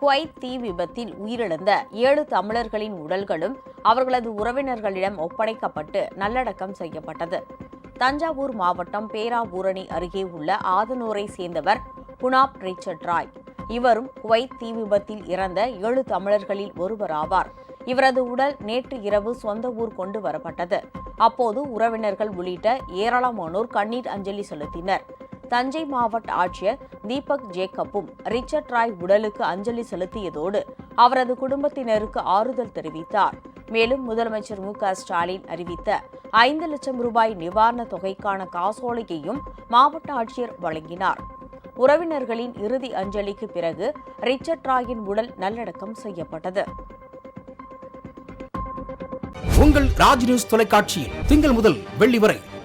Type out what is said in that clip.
Kuwait தீ விபத்தில் உயிரிழந்த ஏழு தமிழர்களின் உடல்களும் அவர்களது உறவினர்களிடம் ஒப்படைக்கப்பட்டு நல்லடக்கம் செய்யப்பட்டது. தஞ்சாவூர் மாவட்டம் பேராவூரணி அருகே உள்ள ஆதனூரை சேர்ந்தவர் புனாப் ரிச்சர்ட் ராய் இவரும் குவைத் தீ விபத்தில் இறந்த ஏழு தமிழர்களில் ஒருவராவார். இவரது உடல் நேற்று இரவு சொந்த ஊர் கொண்டு வரப்பட்டது. அப்போது உறவினர்கள் உள்ளிட்ட ஏராளமானோர் கண்ணீர் அஞ்சலி செலுத்தினர். தஞ்சை மாவட்ட ஆட்சியர் தீபக் ஜேக்கப்பும் ரிச்சர்ட் ராய் உடலுக்கு அஞ்சலி செலுத்தியதோடு அவரது குடும்பத்தினருக்கு ஆறுதல் தெரிவித்தார். மேலும் முதலமைச்சர் மு க ஸ்டாலின் அறிவித்த ஐந்து லட்சம் ரூபாய் நிவாரணத் தொகைக்கான காசோலையையும் மாவட்ட ஆட்சியர் வழங்கினார். உறவினர்களின் இறுதி அஞ்சலிக்கு பிறகு ரிச்சர்ட் ராயின் உடல் நல்லடக்கம் செய்யப்பட்டது. உங்கள் ராஜ் நியூஸ் தொலைக்காட்சியில் திங்கள் முதல் வெள்ளி வரை